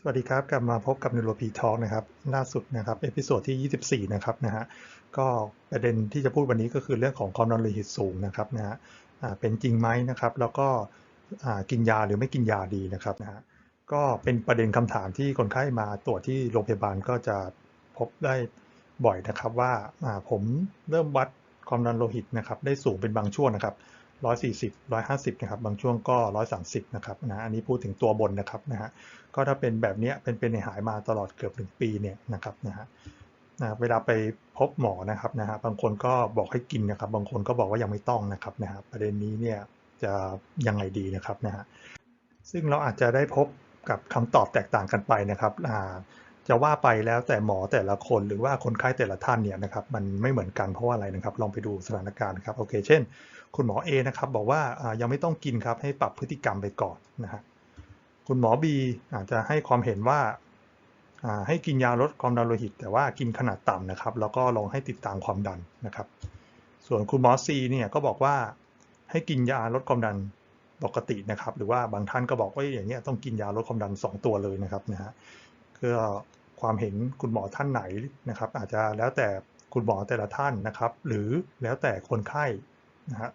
สวัสดีครับ กลับมาพบกับ Neuropeak Talk นะครับล่าสุดนะครับเอพิโซดที่ 24 นะครับนะฮะก็ประเด็นที่จะพูดวันนี้ก็คือเรื่องของความดันโลหิตสูงนะครับนะฮะอ่าเป็นจริงไหมนะครับ แล้วก็อ่ากินยาหรือไม่กินยาดีนะครับนะฮะก็เป็นประเด็นคำถามที่คนไข้มาตรวจที่โรงพยาบาลก็จะพบได้บ่อยนะครับว่าอ่าผมเริ่มวัดความดันโลหิตนะครับได้สูงเป็นบางช่วงนะครับ 140 150นะครับบางช่วงก็ 130นะครับนะอันนี้พูดถึงตัวบนนะครับนะฮะก็ถ้าเป็นแบบนี้เป็นเป็นหายมาตลอดเกือบหนึ่งปีเนี่ยนะครับนะฮะนะเวลาไปพบหมอนะครับนะฮะบางคนก็บอกให้กินนะครับ บางคนก็บอกว่ายังไม่ต้องนะครับนะฮะประเด็นนี้เนี่ยจะยังไงดีนะครับนะฮะซึ่งเราอาจจะได้พบกับคำตอบแตกต่างกันไปนะครับอ่าจะว่าไปแล้วแต่หมอแต่ละคนหรือว่าคนไข้แต่ละท่านเนี่ยนะครับมันไม่เหมือนกันเพราะว่าอะไรนะครับ ลองไปดูสถานการณ์ครับโอเค เช่น คุณหมอ A นะครับบอกว่ายังไม่ต้องกินครับให้ปรับพฤติกรรมไปก่อนนะฮะคุณหมอ B อาจจะให้ความเห็นว่าให้กินยาลดความดันโลหิต แต่ว่ากินขนาดต่ำนะครับ แล้วก็ลองให้ติดตามความดันนะครับ ส่วนคุณหมอ C เนี่ยก็บอกว่าให้กินยาลดความดันปกตินะครับ หรือว่าบางท่านก็บอกว่าอย่างเงี้ยต้องกินยาลดความดัน 2 ตัวเลยนะครับนะฮะก็ความเห็นคุณหมอท่านไหนนะครับ อาจจะแล้วแต่คุณหมอแต่ละท่านนะครับ หรือแล้วแต่คนไข้นะฮะ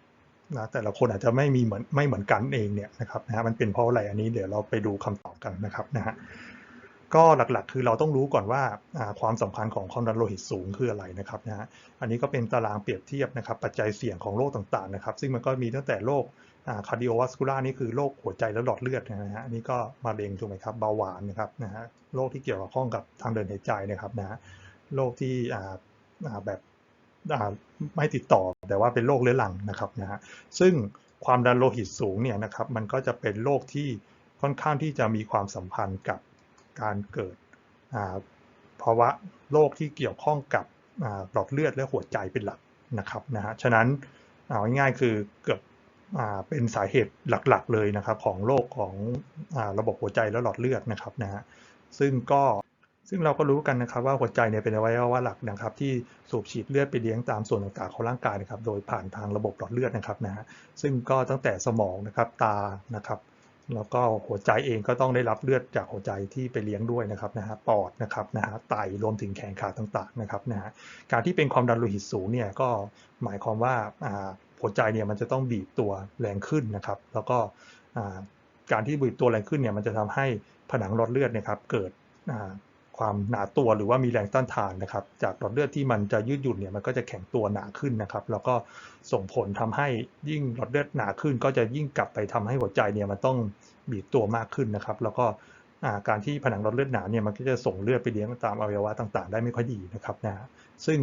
นะแต่ละคนอาจจะไม่มีเหมือนไม่เหมือนกันเองเนี่ยนะครับนะฮะมันเป็นเพราะอะไรอันนี้เดี๋ยวเราไปดูคำตอบกันนะครับนะฮะก็หลักๆ คือเราต้องรู้ก่อนว่าความสำคัญของความดันโลหิตสูงคืออะไรนะครับนะฮะอันนี้ก็เป็นตารางเปรียบเทียบนะครับปัจจัยเสี่ยงของโรคต่างๆนะครับ ซึ่งมันก็มีตั้งแต่โรคคาร์ดิโอวัสคูลานี่คือโรคหัวใจและหลอดเลือดนะฮะนนี้ก็มะเร็งถูกไหมครับเบาหวานนะครับนะฮะโรคที่เกี่ยวข้องกับทางเดินหายใจนะครับนะฮะโรคที่แบบ ไม่ติดต่อแต่ว่าเป็นโรคเรื้อรังนะครับนะฮะซึ่งความดันโลหิตสูงเนี่ยนะครับมันก็จะเป็นโรคที่ค่อนข้างที่จะมีความสัมพันธ์กับการเกิดภาวะโรคที่เกี่ยวข้องกับหลอดเลือดและหัวใจเป็นหลักนะครับนะฮะฉะนั้นเอาง่ายๆคือเกือบเป็นสาเหตุหลักๆเลยนะครับของโรคของอระบบหัวใจและหลอดเลือดนะครับนะฮะซึ่งก็ ซึ่งเราก็รู้กันนะครับว่าหัวใจเนี่ยเป็นอวัยวะหลักนะครับ ที่สูบฉีดเลือดไปเลี้ยงตามส่วนต่างๆของร่างกายนะครับ โดยผ่านทางระบบหลอดเลือดนะครับนะฮะซึ่งก็ตั้งแต่สมองนะครับตานะครับ แล้วก็หัวใจเองก็ต้องได้รับเลือดจากหัวใจที่ไปเลี้ยงด้วยนะครับนะฮะปอดนะครับนะฮะไตรวมถึงแขนขาต่างๆนะครับนะฮะการที่เป็นความดันโลหิตสูงเนี่ยก็หมายความว่าอ่าหัวใจเนี่ยมันจะต้องบีบตัวแรงขึ้นนะครับ แล้วก็อ่าการที่บีบตัวแรงขึ้นเนี่ยมันจะทำให้ผนังหลอดเลือดเนะครับเกิดอ่า ความหนาตัวหรือว่ามีแรงต้านทานนะครับ จากหลอดเลือดที่มันจะยืดหยุ่นเนี่ยมันก็จะแข็งตัวหนาขึ้นนะครับ แล้วก็ส่งผลทำให้ยิ่งหลอดเลือดหนาขึ้น ก็จะยิ่งกลับไปทำให้หัวใจเนี่ยมันต้องบีบตัวมากขึ้นนะครับ แล้วก็การที่ผนังหลอดเลือดหนาเนี่ยมันก็จะส่งเลือดไปเลี้ยงตามอวัยวะต่างๆ ได้ไม่ค่อยดีนะครับนะซึ่ง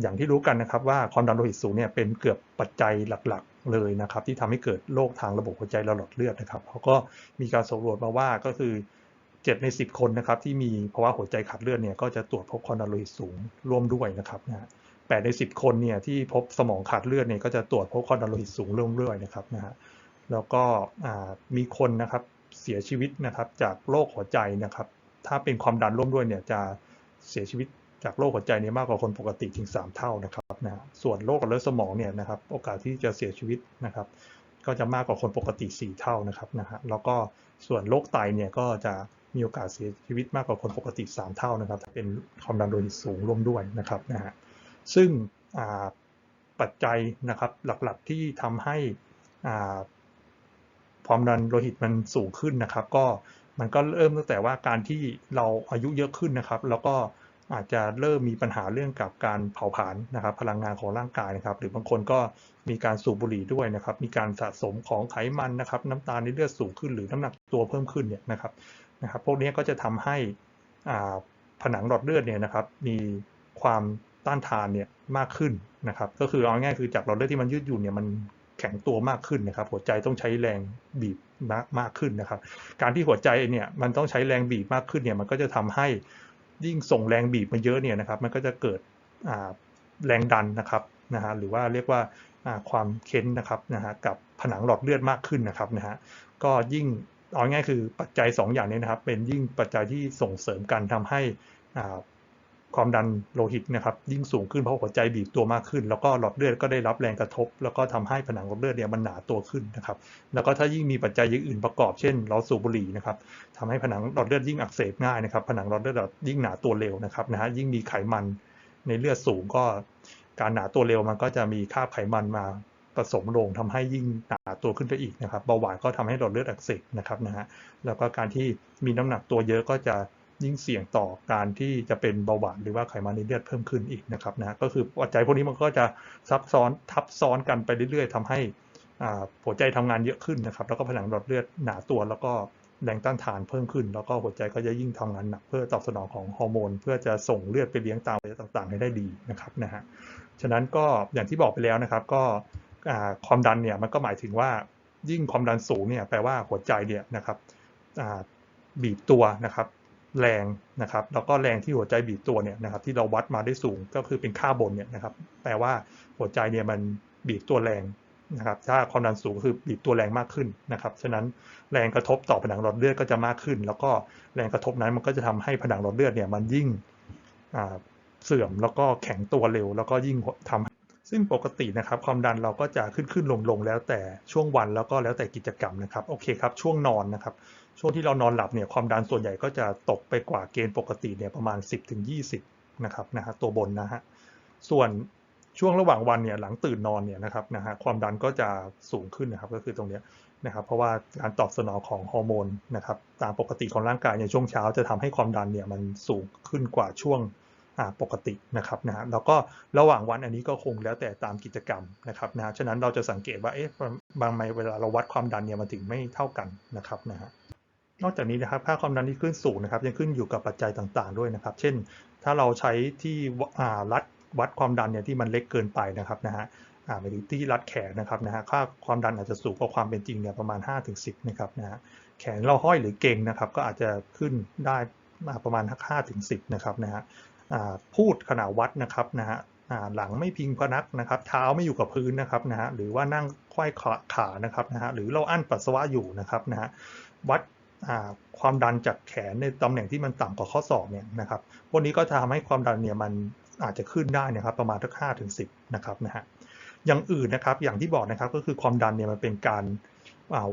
อย่างที่รู้กันนะครับว่าความดันโลหิตสูงเนี่ยเป็นเกือบปัจจัยหลักๆเลยนะครับ ที่ทำให้เกิดโรคทางระบบหัวใจและหลอดเลือดนะครับเขาก็มีการสำรวจมาว่าก็คือ 7 ใน 10 คนนะครับที่มีภาวะหัวใจขาดเลือดเนี่ยก็จะตรวจพบความดันโลหิตสูงร่วมด้วยนะครับนะฮะ8ใน 10 คนเนี่ยที่พบสมองขาดเลือดเนี่ยก็จะตรวจพบความดันโลหิตสูงร่วมด้วยนะครับนะฮะแล้วก็มีคนนะครับเสียชีวิตนะครับจากโรคหัวใจนะครับ ถ้าเป็นความดันร่วมด้วยเนี่ยจะเสียชีวิตจากโรคหัวใจเนี่ยมากกว่าคนปกติถึง 3 เท่านะครับนะฮะส่วนโรคหลอดเลือดสมองเนี่ยนะครับโอกาสที่จะเสียชีวิตนะครับ ก็จะมากกว่าคนปกติ 4 เท่านะครับนะฮะแล้วก็ส่วนโรคไตเนี่ยก็จะ มีโอกาสเสียชีวิตมากกว่าคนปกติ 3 เท่านะครับถ้าเป็นความดันโลหิตสูงร่วมด้วยนะครับนะฮะซึ่งปัจจัยนะครับหลักๆที่ทำให้ความดันโลหิตมันสูงขึ้นนะครับ ก็มันก็เริ่มตั้งแต่ว่าการที่เราอายุเยอะขึ้นนะครับ แล้วก็อาจจะเริ่มมีปัญหาเรื่องกับการเผาผลาญนะครับ พลังงานของร่างกายนะครับ หรือบางคนก็มีการสูบบุหรี่ด้วยนะครับ มีการสะสมของไขมันนะครับ น้ำตาลในเลือดสูงขึ้นหรือน้ำหนักตัวเพิ่มขึ้นเนี่ยนะครับ นะครับพวกนี้ก็จะทำให้ผนังหลอดเลือดเนี่ยนะครับมีความต้านทานเนี่ยมากขึ้นนะครับก็คือเอาง่ายคือจากหลอดเลือดที่มันยืดหยุ่นเนี่ยมันแข็งตัวมากขึ้นนะครับ หัวใจต้องใช้แรงบีบมากมากขึ้นนะครับ การที่หัวใจเนี่ยมันต้องใช้แรงบีบมากขึ้นเนี่ยมันก็จะทำให้ยิ่งส่งแรงบีบมาเยอะเนี่ยนะครับมันก็จะเกิดแรงดันนะครับนะฮะหรือว่าเรียกว่าความเค้นนะครับนะฮะกับผนังหลอดเลือดมากขึ้นนะครับนะฮะก็ยิ่ง เอาง่ายคือปัจจัย 2 อย่างนี้นะครับ เป็นยิ่งปัจจัยที่ส่งเสริมกันทำให้ความดันโลหิตนะครับ ยิ่งสูงขึ้นเพราะหัวใจบีบตัวมากขึ้น แล้วก็หลอดเลือดก็ได้รับแรงกระทบ แล้วก็ทำให้ผนังหลอดเลือดเนี่ยมันหนาตัวขึ้นนะครับ แล้วก็ถ้ายิ่งมีปัจจัยอย่างอื่นประกอบเช่นเราสูบบุหรี่นะครับทำให้ผนังหลอดเลือดยิ่งอักเสบง่ายนะครับ ผนังหลอดเลือดยิ่งหนาตัวเร็วนะครับนะฮะยิ่งมีไขมันในเลือดสูงก็การหนาตัวเร็วมันก็จะมีคราไขมันมา ผสมลงทำให้ยิ่งหนาตัวขึ้นไปอีกนะครับเบาหวานก็ทำให้หลอดเลือดอักเสบนะครับนะฮะแล้วก็การที่มีน้ำหนักตัวเยอะก็จะยิ่งเสี่ยงต่อการที่จะเป็นเบาหวานหรือว่าไขมันในเลือดเพิ่มขึ้นอีกนะครับนะก็คือปัจจัยพวกนี้มันก็จะซับซ้อนทับซ้อนกันไปเรื่อยๆทำให้หัวใจทำงานเยอะขึ้นนะครับ แล้วก็ผนังหลอดเลือดหนาตัวแล้วก็แรงต้านทานเพิ่มขึ้น แล้วก็หัวใจก็จะยิ่งทำงานหนักเพื่อตอบสนองของฮอร์โมน เพื่อจะส่งเลือดไปเลี้ยงตามอวัยวะต่างๆ ให้ได้ดีนะครับนะฮะฉะนั้นก็อย่างที่บอกไปแล้วนะครับ ก็ ความดันเนี่ยมันก็หมายถึงว่ายิ่งความดันสูงเนี่ยแปลว่าหัวใจเนี่ยนะครับบีบตัวนะครับแรงนะครับแล้วก็แรงที่หัวใจบีบตัวเนี่ยนะครับที่เราวัดมาได้สูงก็คือเป็นค่าบนเนี่ยนะครับแปลว่าหัวใจเนี่ยมันบีบตัวแรงนะครับถ้าความดันสูงก็คือบีบตัวแรงมากขึ้นนะครับฉะนั้นแรงกระทบต่อผนังหลอดเลือดก็จะมากขึ้น แล้วก็แรงกระทบนั้นมันก็จะทำให้ผนังหลอดเลือดเนี่ยมันยิ่งเสื่อมแล้วก็แข็งตัวเร็ว แล้วก็ยิ่งทำ ซึ่งปกตินะครับความดันเราก็จะขึ้นขึ้นลงลงแล้วแต่ช่วงวันแล้วก็แล้วแต่กิจกรรมนะครับโอเคครับช่วงนอนนะครับช่วงที่เรานอนหลับเนี่ยความดันส่วนใหญ่ก็จะตกไปกว่าเกณฑ์ปกติเนี่ยประมาณ 10-20ถึงนะครับนะฮะตัวบนนะฮะส่วนช่วงระหว่างวันเนี่ยหลังตื่นนอนเนี่ยนะครับนะฮะความดันก็จะสูงขึ้นนะครับก็คือตรงเนี้ยนะครับเพราะว่าการตอบสนองของฮอร์โมนนะครับตามปกติของร่างกายในช่วงเช้าจะทำให้ความดันเนี่ยมันสูงขึ้นกว่าช่วง ปกตินะครับนะฮะแล้วก็ระหว่างวันอันนี้ก็คงแล้วแต่ตามกิจกรรมนะครับนะฉะนั้นเราจะสังเกตว่าเอ๊ะบางไมเวลาเราวัดความดันเนี่ยมันถึงไม่เท่ากันนะครับนะฮะนอกจากนี้นะครับค่าความดันที่ขึ้นสูงนะครับยังขึ้นอยู่กับปัจจัยต่างๆด้วยนะครับ เช่น ถ้าเราใช้ที่รัดวัดความดันเนี่ยที่มันเล็กเกินไปนะครับนะฮะหมายถึงที่รัดแขนนะครับนะฮะค่าความดันอาจจะสูงกว่าความเป็นจริงเนี่ยประมาณ 5-10นะครับนะฮะแขนเราห้อยหรือเก่งนะครับ ก็อาจจะขึ้นได้ประมาณ5-10นะครับนะฮะ พูดขณะวัดนะครับนะฮะหลังไม่พิงพนักนะครับเท้าไม่อยู่กับพื้นนะครับนะฮะหรือว่านั่งควายขานะครับนะฮะหรือเราอั้นปัสสาวะอยู่นะครับนะฮะวัดความดันจากแขนในตำแหน่งที่มันต่ำกว่าข้อศอกเนี่ยนะครับพวกนี้ก็จะทำให้ความดันเนี่ยมันอาจจะขึ้นได้นะครับประมาณทักห้าถึงสิบนะครับนะฮะอย่างอื่นนะครับอย่างที่บอกนะครับก็คือความดันเนี่ยมันเป็นการ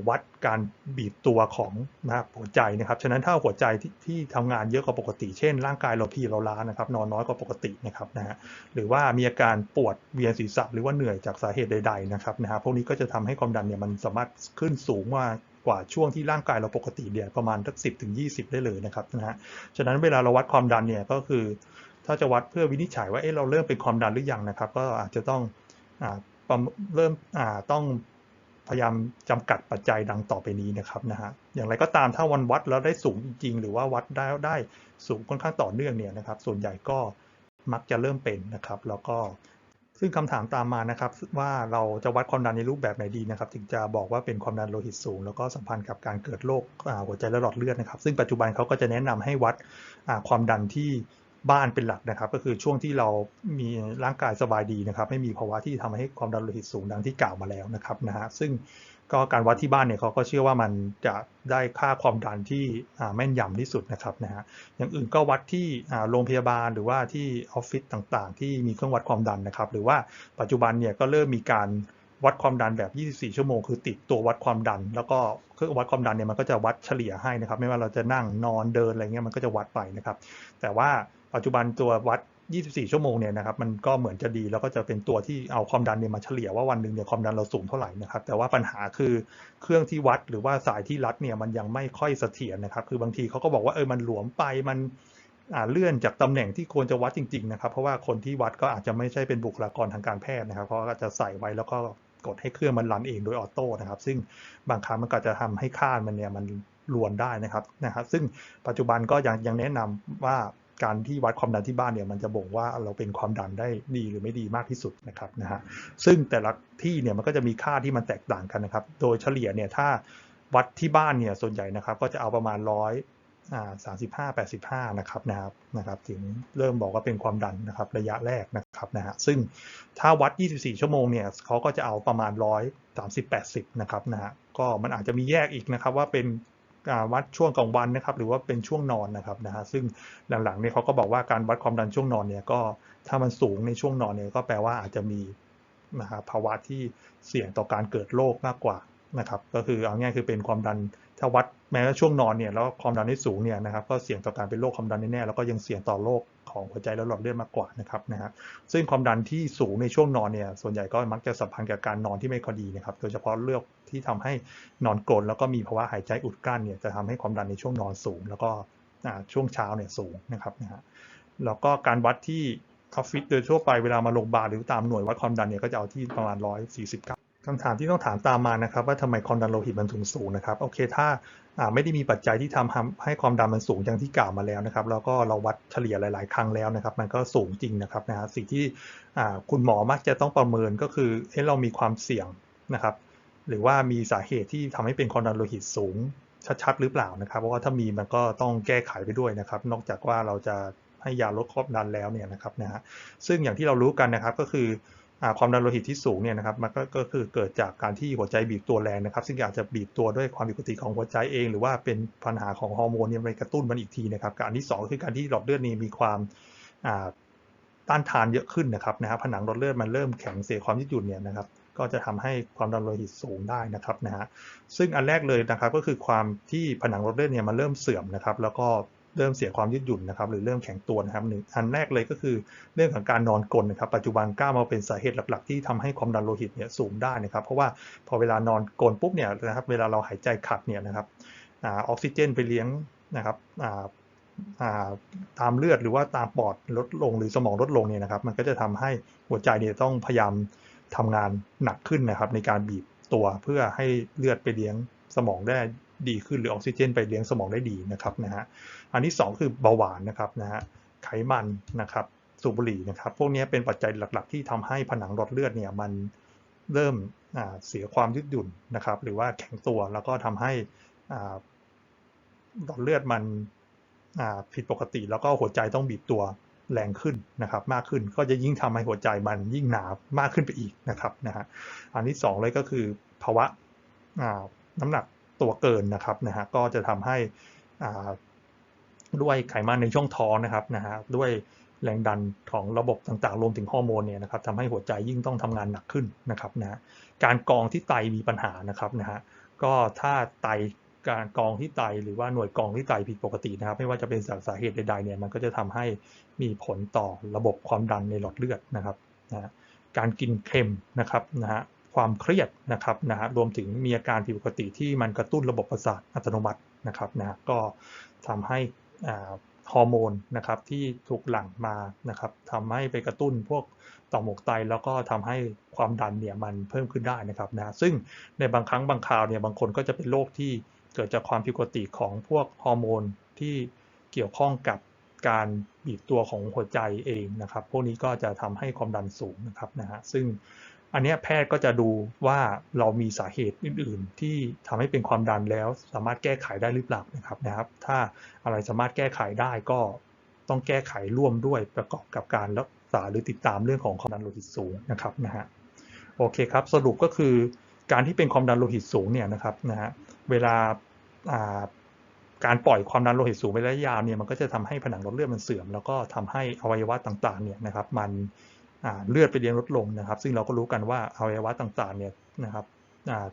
วัดการบีบตัวของนะครับหัวใจนะครับ ฉะนั้นถ้าหัวใจที่ที่ทำงานเยอะกว่าปกติ เช่น ร่างกายเราพีเราล้านะครับ นอนน้อยกว่าปกตินะครับนะฮะ หรือว่ามีอาการปวดเวียนศีรษะหรือว่าเหนื่อยจากสาเหตุใด ๆนะครับนะฮะ พวกนี้ก็จะทำให้ความดันเนี่ยมันสามารถขึ้นสูงมากกว่าช่วงที่ร่างกายเราปกติเนี่ยประมาณสักสิบถึงยี่สิบได้เลยนะครับนะฮะ ฉะนั้นเวลาเราวัดความดันเนี่ยก็คือ ถ้าจะวัดเพื่อวินิจฉัยว่าเอ๊ะเราเริ่มเป็นความดันหรือยังนะครับ ก็อาจจะต้องอเริ่มต้อง พยายามจำกัดปัจจัยดังต่อไปนี้นะครับนะฮะอย่างไรก็ตามถ้าวันวัดแล้วได้สูงจริงๆหรือว่าวัดได้ได้สูงค่อนข้างต่อเนื่องเนี่ยนะครับ ส่วนใหญ่ก็มักจะเริ่มเป็นนะครับ แล้วก็ซึ่งคำถามตามมานะครับ ว่าเราจะวัดความดันในรูปแบบไหนดีนะครับ ถึงจะบอกว่าเป็นความดันโลหิตสูง แล้วก็สัมพันธ์กับการเกิดโรคหัวใจและหลอดเลือดนะครับ ซึ่งปัจจุบันเขาก็จะแนะนำให้วัดความดันที่ บ้านเป็นหลักนะครับ ก็คือช่วงที่เรามีร่างกายสบายดีนะครับ ไม่มีภาวะที่ทำให้ความดันโลหิตสูงดังที่กล่าวมาแล้วนะครับนะฮะซึ่งก็การวัดที่บ้านเนี่ยเขาก็เชื่อว่ามันจะได้ค่าความดันที่แม่นยำที่สุดนะครับนะฮะอย่างอื่นก็วัดที่โรงพยาบาลหรือว่าที่ออฟฟิศต่างๆ ที่มีเครื่องวัดความดันนะครับ หรือว่าปัจจุบันเนี่ยก็เริ่มมีการวัดความดันแบบ 24 ชั่วโมง คือติดตัววัดความดัน แล้วก็เครื่องวัดความดันเนี่ยมันก็จะวัดเฉลี่ยให้นะครับ ไม่ว่าเราจะนั่งนอนเดินอะไรเงี้ยมันก็จะวัดไปนะครับ แต่ว่า ปัจจุบันตัววัด 24 ชั่วโมงเนี่ยนะครับมันก็เหมือนจะดีแล้วก็จะเป็นตัวที่เอาความดันเนี่ยมาเฉลี่ยว่าวันหนึ่งเนี่ยความดันเราสูงเท่าไหร่นะครับแต่ว่าปัญหาคือเครื่องที่วัดหรือว่าสายที่รัดเนี่ยมันยังไม่ค่อยเสถียรนะครับ คือบางทีเขาก็บอกว่าเออมันหลวมไปมันเลื่อนจากตำแหน่งที่ควรจะวัดจริงๆนะครับ เพราะว่าคนที่วัดก็อาจจะไม่ใช่เป็นบุคลากรทางการแพทย์นะครับเขาก็จะใส่ไว้แล้วก็กดให้เครื่องมันรันเองโดยออโต้นะครับ ซึ่งบางครั้งมันก็จะทำให้ค่ามันเนี่ยมันลวนได้นะครับนะครับ ซึ่งปัจจุบันก็ยังยังแนะนำว่า การที่วัดความดันที่บ้านเนี่ยมันจะบ่งว่าเราเป็นความดันได้ดีหรือไม่ดีมากที่สุดนะครับนะฮะซึ่งแต่ละที่เนี่ยมันก็จะมีค่าที่มันแตกต่างกันนะครับ โดยเฉลี่ยเนี่ยถ้าวัดที่บ้านเนี่ยส่วนใหญ่นะครับ ก็จะเอาประมาณร้อยอ่าสามสิบห้าแปดสิบห้านะครับนะครับนะครับ ถึงเริ่มบอกว่าเป็นความดันนะครับระยะแรกนะครับนะฮะซึ่งถ้าวัด 24 ชั่วโมงเนี่ยเขาก็จะเอาประมาณร้อยสามสิบแปดสิบนะครับนะฮะก็มันอาจจะมีแยกอีกนะครับว่าเป็น วัดช่วงกลางวันนะครับ หรือว่าเป็นช่วงนอนนะครับนะฮะซึ่งหลังๆเนี่ยเขาก็บอกว่าการวัดความดันช่วงนอนเนี่ยก็ถ้ามันสูงในช่วงนอนเนี่ยก็แปลว่าอาจจะมีนะฮะภาวะที่เสี่ยงต่อการเกิดโรคมากกว่านะครับ ก็คือเอาง่ายคือเป็นความดันถ้าวัดแม้ว่าช่วงนอนเนี่ยแล้วความดันที่สูงเนี่ยนะครับ ก็เสี่ยงต่อการเป็นโรคความดันแน่ๆแล้วก็ยังเสี่ยงต่อโรค ของหัวใจและหลอดเลือดมากกว่านะครับนะฮะซึ่งความดันที่สูงในช่วงนอนเนี่ยส่วนใหญ่ก็มักจะสัมพันธ์กับการนอนที่ไม่พอยดีนะครับโดยเฉพาะเลือกที่ทำให้นอนกรนแล้วก็มีภาวะหายใจอุดกั้นเนี่ยจะทำให้ความดันในช่วงนอนสูง แล้วก็ช่วงเช้าเนี่ยสูงนะครับนะฮะแล้วก็การวัดที่ออฟฟิศโดยทั่วไปเวลามาโรงพยาบาลหรือตามหน่วยวัดความดันเนี่ยก็จะเอาที่ประมาณ149 คำถามที่ต้องถามตามมานะครับ ว่าทำไมความดันโลหิตมันถึงสูงนะครับโอเคถ้าไม่ได้มีปัจจัยที่ทำให้ความดันมันสูงอย่างที่กล่าวมาแล้วนะครับแล้วก็เราวัดเฉลี่ยหลาย ๆ ครั้งแล้วนะครับ มันก็สูงจริงนะครับนะฮะสิ่งที่คุณหมอมักจะต้องประเมินก็คือเอ๊ะเรามีความเสี่ยงนะครับ หรือว่ามีสาเหตุที่ทำให้เป็นความดันโลหิตสูงชัดๆหรือเปล่านะครับ เพราะว่าถ้ามีมันก็ต้องแก้ไขไปด้วยนะครับ นอกจากว่าเราจะให้ยาลดความดันแล้วเนี่ยนะครับนะฮะซึ่งอย่างที่เรารู้กันนะครับก็คือ ความดันโลหิตที่สูงเนี่ยนะครับมันก็คือเกิดจากการที่หัวใจบีบตัวแรงนะครับ ซึ่งอาจจะบีบตัวด้วยความผิดปกติของหัวใจเอง หรือว่าเป็นปัญหาของฮอร์โมนเนี่ยไปกระตุ้นมันอีกทีนะครับการที่ 2 คือการที่หลอดเลือดนี่มีความต้านทานเยอะขึ้นนะครับนะฮะผนังหลอดเลือดมันเริ่มแข็งเสียความยืดหยุ่นเนี่ยนะครับก็จะทำให้ความดันโลหิตสูงได้นะครับนะฮะซึ่งอันแรกเลยนะครับก็คือความที่ผนังหลอดเลือดเนี่ยมันเริ่มเสื่อมนะครับ แล้วก็ เริ่มเสียความยืดหยุ่นนะครับ หรือเริ่มแข็งตัวนะครับหนึ่งอันแรกเลยก็คือเรื่องของการนอนกลนนะครับ ปัจจุบันกล้ามาเป็นสาเหตุหลักๆ ที่ทำให้ความดันโลหิตเนี่ยสูงได้นะครับ เพราะว่าพอเวลานอนกลนปุ๊บเนี่ยนะครับเวลาเราหายใจขัดเนี่ยนะครับออกซิเจนไปเลี้ยงนะครับตามเลือดหรือว่าตามปอดลดลงหรือสมองลดลงเนี่ยนะครับ มันก็จะทำให้หัวใจเนี่ยต้องพยายามทำงานหนักขึ้นนะครับ ในการบีบตัวเพื่อให้เลือดไปเลี้ยงสมองได้ ดีขึ้นหรือออกซิเจนไปเลี้ยงสมองได้ดีนะครับนะฮะอันที่ 2 คือเบาหวานนะครับนะฮะไขมันนะครับสูบบุหรี่นะครับ พวกนี้เป็นปัจจัยหลัก ๆ ที่ทำให้ผนังหลอดเลือดเนี่ยมันเริ่มเสียความยืดหยุ่นนะครับ หรือว่าแข็งตัวแล้วก็ทำให้หลอดเลือดมันผิดปกติ แล้วก็หัวใจต้องบีบตัวแรงขึ้นนะครับ มากขึ้นก็จะยิ่งทำให้หัวใจมันยิ่งหนามากขึ้นไปอีกนะครับนะฮะอันที่2เลยก็คือภาวะน้ำหนัก ตัวเกินนะครับนะฮะก็จะทำให้ด้วยไขมันในช่องท้องนะครับนะฮะด้วยแรงดันของระบบต่างๆ รวมถึงฮอร์โมนเนี่ยนะครับทำให้หัวใจยิ่งต้องทำงานหนักขึ้นนะครับนะการกองที่ไตมีปัญหานะครับนะฮะก็ถ้าไตการกองที่ไตหรือว่าหน่วยกองที่ไตผิดปกตินะครับ ไม่ว่าจะเป็นสาเหตุใดๆเนี่ยมันก็จะทำให้มีผลต่อระบบความดันในหลอดเลือดนะครับนะการกินเค็มนะครับนะฮะ ความเครียดนะครับนะฮะรวมถึงมีอาการผิดปกติที่มันกระตุ้นระบบประสาทอัตโนมัตินะครับนะก็ทำให้ฮอร์โมนนะครับที่ถูกหลั่งมานะครับทำให้ไปกระตุ้นพวกต่อมหมวกไต แล้วก็ทำให้ความดันเนี่ยมันเพิ่มขึ้นได้นะครับนะซึ่งในบางครั้งบางคราวเนี่ยบางคนก็จะเป็นโรคที่เกิดจากความผิดปกติของพวกฮอร์โมนที่เกี่ยวข้องกับการบีบตัวของหัวใจเองนะครับ พวกนี้ก็จะทำให้ความดันสูงนะครับนะฮะซึ่ง อันนี้แพทย์ก็จะดูว่าเรามีสาเหตุอื่น ๆ ที่ทำให้เป็นความดันแล้วสามารถแก้ไขได้หรือเปล่านะครับนะครับ ถ้าอะไรสามารถแก้ไขได้ก็ต้องแก้ไขร่วมด้วยประกอบกับการรักษาหรือติดตามเรื่องของความดันโลหิตสูงนะครับนะฮะโอเคครับสรุปก็คือการที่เป็นความดันโลหิตสูงเนี่ยนะครับนะฮะเวลาการปล่อยความดันโลหิตสูงไประยะยาวเนี่ยมันก็จะทำให้ผนังหลอดเลือดมันเสื่อม แล้วก็ทำให้อวัยวะต่างๆเนี่ยนะครับมัน เลือดไปเลี้ยงลดลงนะครับ ซึ่งเราก็รู้กันว่าอวัยวะต่างๆเนี่ยนะครับ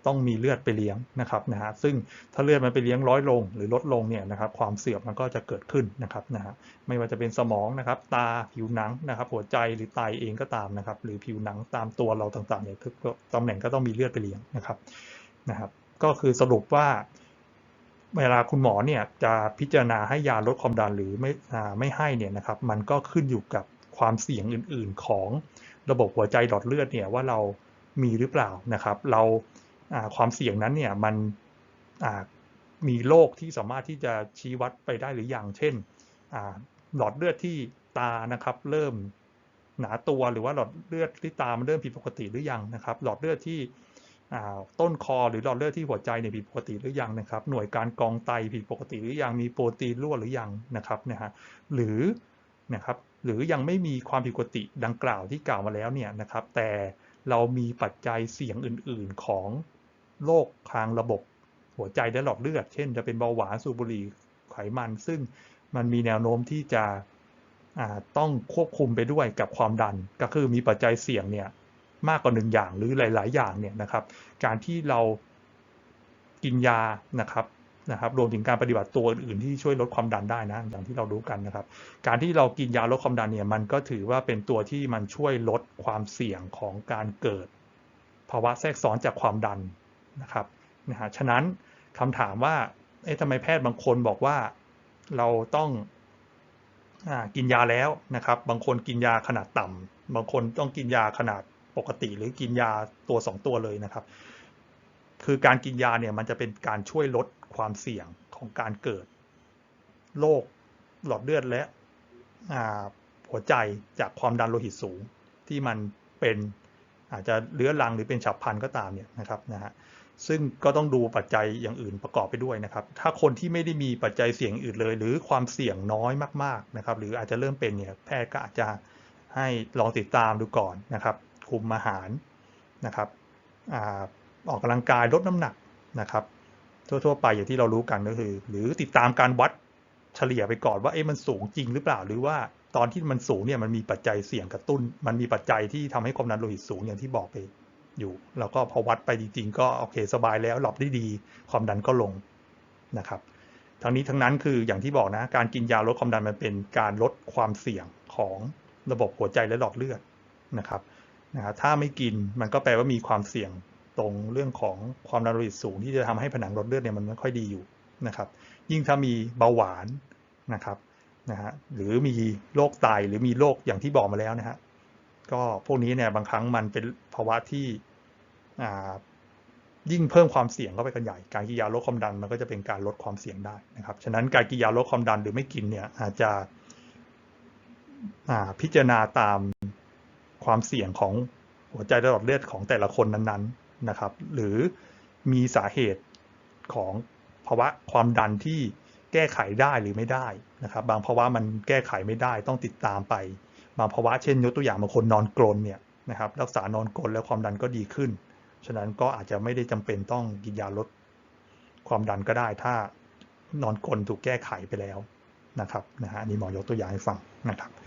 ต้องมีเลือดไปเลี้ยงนะครับนะฮะซึ่งถ้าเลือดมันไปเลี้ยงร้อยลงหรือลดลงเนี่ยนะครับความเสื่อมมันก็จะเกิดขึ้นนะครับนะฮะไม่ว่าจะเป็นสมองนะครับตาผิวหนังนะครับหัวใจหรือไตเองก็ตามนะครับหรือผิวหนังตามตัวเราต่างๆเนี่ยทุกตำแหน่งก็ต้องมีเลือดไปเลี้ยงนะครับนะครับ ก็คือสรุปว่า เวลาคุณหมอเนี่ยจะพิจารณาให้ยาลดความดันหรือไม่ไม่ให้เนี่ยนะครับมันก็ขึ้นอยู่กับ ความเสี่ยงอื่น ๆ ของระบบหัวใจหลอดเลือดเนี่ยว่าเรามีหรือเปล่านะครับ เราความเสี่ยงนั้นเนี่ยมันมีโรคที่สามารถที่จะชี้วัดไปได้หรืออยังเช่นหลอดเลือดที่ตานะครับ เริ่มหนาตัวหรือว่าหลอดเลือดที่ตามันเริ่มผิดปกติหรือยังนะครับ หลอดเลือดที่ต้นคอหรือหลอดเลือดที่หัวใจเนี่ยผิดปกติหรือยังนะครับ หน่วยการกองไตผิดปกติหรือยังมีโปรตีนรั่วหรือยังนะครับนะฮะหรือนะครับ หรือยังไม่มีความผิดปกติดังกล่าวที่กล่าวมาแล้วเนี่ยนะครับ แต่เรามีปัจจัยเสี่ยงอื่น ๆ ของโรคทางระบบหัวใจและหลอดเลือด เช่น จะเป็นเบาหวานสูบบุหรี่ไขมัน ซึ่งมันมีแนวโน้มที่จะต้องควบคุมไปด้วยกับความดัน ก็คือมีปัจจัยเสี่ยงเนี่ยมากกว่าหนึ่งอย่างหรือหลาย ๆ อย่างเนี่ยนะครับ การที่เรากินยานะครับ นะครับรวมถึงการปฏิบัติตัวอื่นที่ช่วยลดความดันได้นะอย่างที่เรารู้กันนะครับ การที่เรากินยาลดความดันเนี่ยมันก็ถือว่าเป็นตัวที่มันช่วยลดความเสี่ยงของการเกิด ภาวะแทรกซ้อนจากความดันนะครับนะฮะฉะนั้นคำถามว่าเอ๊ะทำไมแพทย์บางคนบอกว่าเราต้องอกินยาแล้วนะครับ บางคนกินยาขนาดต่ำบางคนต้องกินยาขนาดปกติ หรือกินยาตัวสองตัวเลยนะครับ คือการกินยาเนี่ยมันจะเป็นการช่วยลด ความเสี่ยงของการเกิดโรคหลอดเลือดและหัวใจจากความดันโลหิตสูง ที่มันเป็นอาจจะเลื้อรังหรือเป็นฉับพลันก็ตามเนี่ยนะครับนะฮะซึ่งก็ต้องดูปัจจัยอย่างอื่นประกอบไปด้วยนะครับ ถ้าคนที่ไม่ได้มีปัจจัยเสี่ยงอื่นเลย หรือความเสี่ยงน้อยมากๆนะครับ หรืออาจจะเริ่มเป็นเนี่ยแพทย์ก็อาจจะให้ลองติดตามดูก่อนนะครับ คุมอาหารนะครับออกกำลังกายลดน้ำหนักนะครับ ทั่ว ๆ ไปอย่างที่เรารู้กันก็คือ หรือติดตามการวัดเฉลี่ยไปก่อนว่าเอ๊ะมันสูงจริงหรือเปล่า หรือว่าตอนที่มันสูงเนี่ยมันมีปัจจัยเสี่ยงกระตุ้น มันมีปัจจัยที่ทำให้ความดันโลหิตสูงอย่างที่บอกไปอยู่แล้วก็พอวัดไปจริงๆก็โอเคสบายแล้วหลับได้ดีความดันก็ลงนะครับ ทั้งนี้ทั้งนั้นคืออย่างที่บอกนะ การกินยาลดความดันมันเป็นการลดความเสี่ยงของระบบหัวใจและหลอดเลือดนะครับนะถ้าไม่กินมันก็แปลว่ามีความเสี่ยง ตรงเรื่องของความดันโลหิตสูง ที่จะทำให้ผนังหลอดเลือดเนี่ยมันไม่ค่อยดีอยู่นะครับ ยิ่งถ้ามีเบาหวานนะครับนะฮะหรือมีโรคไตหรือมีโรคอย่างที่บอกมาแล้วนะฮะก็พวกนี้เนี่ยบางครั้งมันเป็นภาวะที่ยิ่งเพิ่มความเสี่ยงเข้าไปกันใหญ่ การกินยาลดความดันมันก็จะเป็นการลดความเสี่ยงได้นะครับ ฉะนั้นการกินยาลดความดันหรือไม่กินเนี่ยอาจจะพิจารณาตามความเสี่ยงของหัวใจระดับเลือดของแต่ละคนนั้นๆ นะครับ หรือมีสาเหตุของภาวะความดันที่แก้ไขได้หรือไม่ได้นะครับ บางภาวะมันแก้ไขไม่ได้ต้องติดตามไป บางภาวะเช่นยกตัวอย่างบางคนนอนกรนเนี่ยนะครับ รักษานอนกรนแล้วความดันก็ดีขึ้น ฉะนั้นก็อาจจะไม่ได้จำเป็นต้องกินยาลดความดันก็ได้ถ้านอนกรนถูกแก้ไขไปแล้วนะครับนะฮะอันนี้หมอยกตัวอย่างให้ฟังนะครับ